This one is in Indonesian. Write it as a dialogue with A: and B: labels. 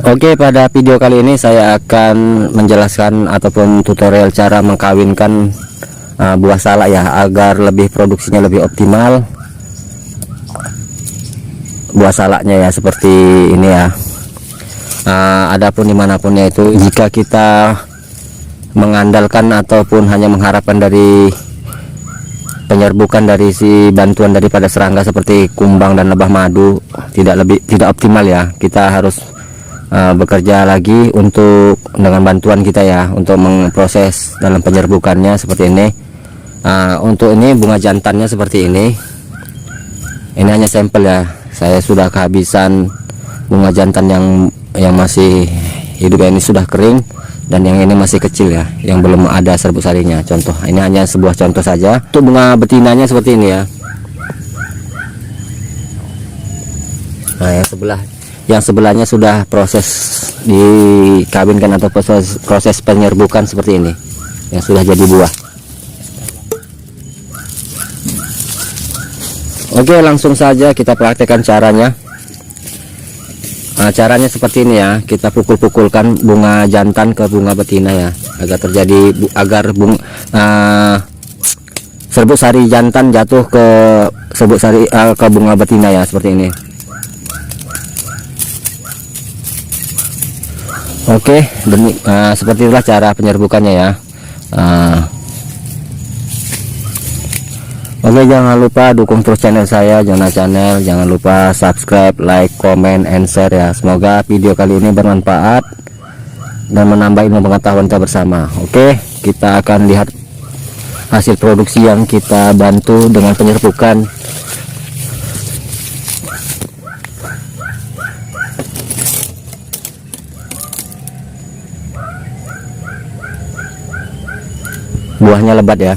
A: Oke, pada video kali ini saya akan menjelaskan ataupun tutorial cara mengkawinkan uh, buah salak ya agar lebih produksinya lebih optimal. Buah salaknya ya seperti ini ya. Uh, adapun di mana pun ya itu jika kita mengandalkan ataupun hanya mengharapkan dari penyerbukan dari si bantuan daripada serangga seperti kumbang dan lebah madu tidak lebih tidak optimal ya. Kita harus uh, bekerja lagi untuk dengan bantuan kita ya untuk memproses dalam penyerbukannya seperti ini. Uh, untuk ini bunga jantannya seperti ini. Ini hanya sampel ya. Saya sudah kehabisan bunga jantan yang yang masih hidup ini sudah kering dan yang ini masih kecil ya yang belum ada serbuk sarinya. Contoh ini hanya sebuah contoh saja. Untuk bunga betinanya seperti ini ya. Nah yang sebelah yang sebelahnya sudah proses dikawinkan atau proses proses penyerbukan seperti ini yang sudah jadi buah. Oke langsung saja kita praktekkan caranya. Nah, caranya seperti ini ya. Kita pukul-pukulkan bunga jantan ke bunga betina ya agar terjadi agar bung uh, serbuk sari jantan jatuh ke serbuk sari uh, ke bunga betina ya seperti ini Oke, demi uh, seperti itulah cara penyerbukannya ya. Uh, Oke, jangan lupa dukung terus channel saya, Jona Channel. Jangan lupa subscribe, like, comment, and share ya. Semoga video kali ini bermanfaat dan menambah ilmu pengetahuan kita bersama. Oke, kita akan lihat hasil produksi yang kita bantu dengan penyerbukan. Buahnya lebat ya.